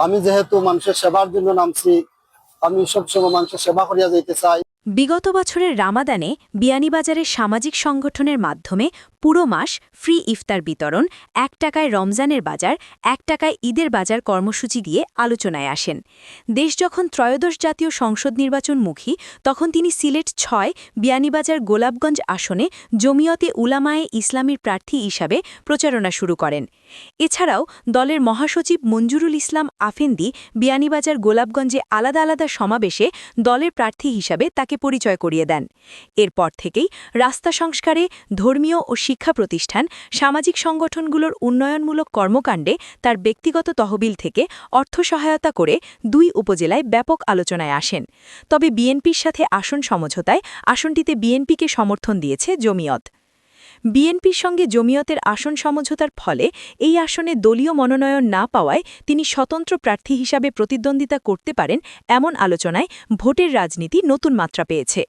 আমি যেহেতু মানুষের সেবার জন্য নামছি আমি সবসময় মানুষের সেবা করিয়া যাইতে চাই। বিগত বছরের রামাদানে বিয়ানীবাজারের সামাজিক সংগঠনের মাধ্যমে পুরো মাস ফ্রি ইফতার বিতরণ, এক টাকায় রমজানের বাজার, এক টাকায় ঈদের বাজার কর্মসূচি দিয়ে আলোচনায় আসেন। দেশ যখন ত্রয়োদশ জাতীয় সংসদ নির্বাচনমুখী, তখন তিনি সিলেট ছয়, বিয়ানীবাজার গোলাপগঞ্জ আসনে জমিয়তে উলামায়ে ইসলামীর প্রার্থী হিসাবে প্রচারণা শুরু করেন। এছাড়াও দলের মহাসচিব মঞ্জুরুল ইসলাম আফেন্দি বিয়ানীবাজার গোলাপগঞ্জে আলাদা আলাদা সমাবেশে দলের প্রার্থী হিসাবে তাকে পরিচয় করিয়ে দেন। এরপর থেকেই রাস্তা সংস্কারে ধর্মীয় ও শিক্ষা প্রতিষ্ঠান সামাজিক সংগঠনগুলোর উন্নয়নমূলক কর্মকাণ্ডে তার ব্যক্তিগত তহবিল থেকে অর্থ সহায়তা করে দুই উপজেলায় ব্যাপক আলোচনায় আসেন। তবে বিএনপির সাথে আসন সমঝোতায় আসনটিতে বিএনপিকে সমর্থন দিয়েছে জমিয়ত। বিএনপির সঙ্গে জমিয়তের আসন সমঝোতার ফলে এই আসনে দলীয় মনোনয়ন না পাওয়ায় তিনি স্বতন্ত্র প্রার্থী হিসাবে প্রতিদ্বন্দ্বিতা করতে পারেন এমন আলোচনায় ভোটের রাজনীতি নতুন মাত্রা পেয়েছে।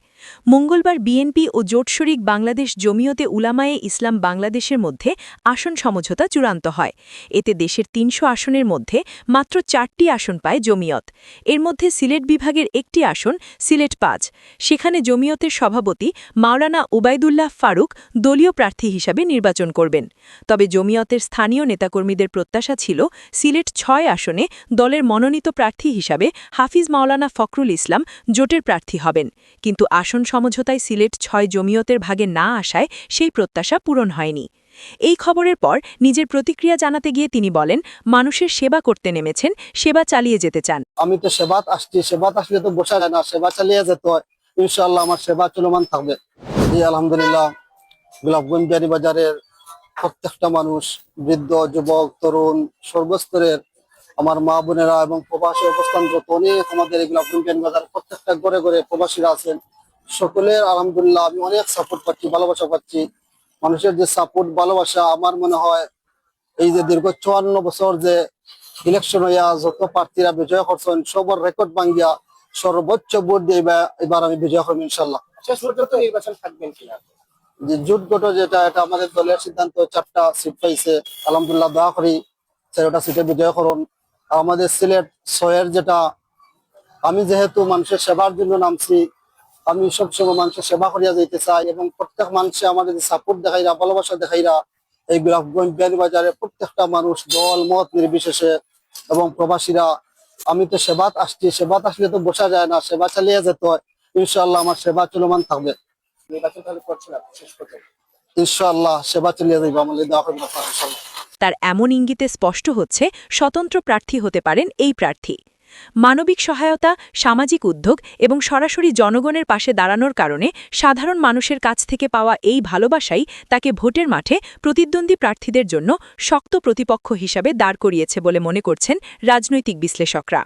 মঙ্গলবার বিএনপি ও জোটশরিক বাংলাদেশ জমিয়তে উলামায়ে ইসলাম বাংলাদেশের মধ্যে আসন সমঝোতা চূড়ান্ত হয়। এতে দেশের তিনশো আসনের মধ্যে মাত্র চারটি আসন পায় জমিয়ত। এর মধ্যে সিলেট বিভাগের একটি আসন সিলেট পাঁচ। সেখানে জমিয়তের সভাপতি মাওলানা উবাইদুল্লাহ ফারুক দলীয় প্রার্থী হিসাবে নির্বাচন করবেন। তবে জমিয়তের স্থানীয় নেতাকর্মীদের প্রত্যাশা ছিল সিলেট ছয় আসনে দলের মনোনীত প্রার্থী হিসাবে হাফিজ মাওলানা ফখরুল ইসলাম জোটের প্রার্থী হবেন। কিন্তু আসন সমঝোতায় সিলেট ছয় জমিয়তের ভাগে না আসায় সেই প্রত্যাশা পূরণ হয়নি। এই খবরের পর নিজের প্রতিক্রিয়া জানাতে গিয়ে তিনি বলেন, মানুষের সেবা করতে নেমেছেন, সেবা চালিয়ে যেতে চান। আমি তো সেবাত আসছি সেবাত আসলে তো বসা যায় না, সেবা চালিয়ে যেতে হয়। ইনশাআল্লাহ আমার সেবা চলমান থাকবে। আলহামদুলিল্লাহ। গোলাপগঞ্জ বাজারের প্রত্যেকটা মানুষ, বৃদ্ধ, যুবক, তরুণ সর্বস্তরের আমার মা বোনেরা এবং প্রবাসী অবস্থানরত অনেক আমাদের এই গোলাপগঞ্জ বাজার প্রত্যেকটা ঘরে ঘরে প্রবাসীরা আছেন। সকলের আলহামদুলিল্লাহ আমি অনেক সাপোর্ট পাচ্ছি ভালোবাসা পাচ্ছি। মানুষের যে সাপোর্ট ভালোবাসা আমার মনে হয় এই যে দীর্ঘ চুয়ান্ন বছর যে ইলেকশন হইয়া যত প্রার্থীরা বিজয় করছেন সবার রেকর্ড ভাঙ্গিয়া সর্বোচ্চ ভোট দিয়ে এবার- আমি বিজয় করব ইনশাল্লাহ কিনা? যে জোট গঠন যেটা এটা আমাদের দলের সিদ্ধান্ত চারটা সিট পাইছে। আলহামদুলিল্লাহ দোয়া করি চারটা সিটে বিজয় করুন। আমাদের সিলেট ছয়ের যেটা আমি যেহেতু মানুষের সেবার জন্য নামছি আমি সবসময় মানুষের সেবা করিয়া যাইতে চাই এবং প্রত্যেক মানুষে আমাদের সাপোর্ট দেখাইরা ভালোবাসা দেখাইরা এই গোলাপগঞ্জ বিয়ানী বাজারে প্রত্যেকটা মানুষ দল মত নির্বিশেষে এবং প্রবাসীরা আমি তো সেবাত আসছি সেবাত আসলে তো বসা যায় না সেবা চালিয়ে যেতে হয়। ইনশাআল্লাহ আমার সেবা চলমান থাকবে। ইনশাআল্লাহ সেবা চালিয়ে যাইব আমাদের দেওয়া তার এমন ইঙ্গিতে স্পষ্ট হচ্ছে স্বতন্ত্র প্রার্থী হতে পারেন এই প্রার্থী। মানবিক সহায়তা, সামাজিক উদ্যোগ এবং সরাসরি জনগণের পাশে দাঁড়ানোর কারণে সাধারণ মানুষের কাছ থেকে পাওয়া এই ভালোবাসাই তাকে ভোটের মাঠে প্রতিদ্বন্দ্বী প্রার্থীদের জন্য শক্ত প্রতিপক্ষ হিসাবে দাঁড় করিয়েছে বলে মনে করছেন রাজনৈতিক বিশ্লেষকরা।